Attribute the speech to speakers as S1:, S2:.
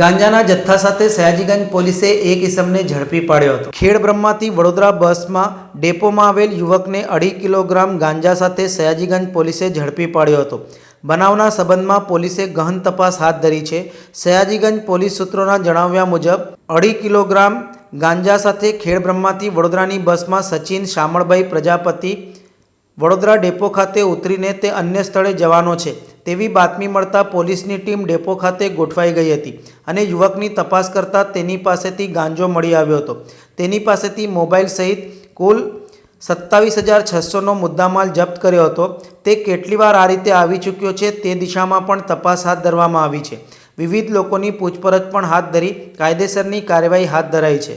S1: ગાંજાના જથ્થા સાથે સયાજીગંજ પોલીસે એક ઇસમને ઝડપી પાડ્યો હતો. ખેડ બ્રહ્માથી વડોદરા બસમાં ડેપોમાં આવેલ યુવકને અઢી કિલોગ્રામ ગાંજા સાથે સયાજીગંજ પોલીસે ઝડપી પાડ્યો હતો. બનાવના સંબંધમાં પોલીસે ગહન તપાસ હાથ ધરી છે. સયાજીગંજ પોલીસ સૂત્રોના જણાવ્યા મુજબ, અઢી કિલોગ્રામ ગાંજા સાથે ખેડ બ્રહ્માથી વડોદરાની બસમાં સચિન શામળભાઈ પ્રજાપતિ વડોદરા ડેપો ખાતે ઉતરીને તે અન્ય સ્થળે જવાનો છે. તેવી બાતમી મળતા પોલીસની ટીમ ડેપો ખાતે ગોઠવાઈ ગઈ હતી અને યુવકની તપાસ કરતાં તેની પાસેથી ગાંજો મળી આવ્યો હતો. તેની પાસેથી મોબાઈલ સહિત કુલ સત્તાવીસ હજાર છસોનો મુદ્દામાલ જપ્ત કર્યો હતો. તે કેટલી વાર આ રીતે આવી ચૂક્યો છે તે દિશામાં પણ તપાસ હાથ ધરવામાં આવી છે. વિવિધ લોકોની પૂછપરછ પણ હાથ ધરી કાયદેસરની કાર્યવાહી હાથ ધરાઈ છે.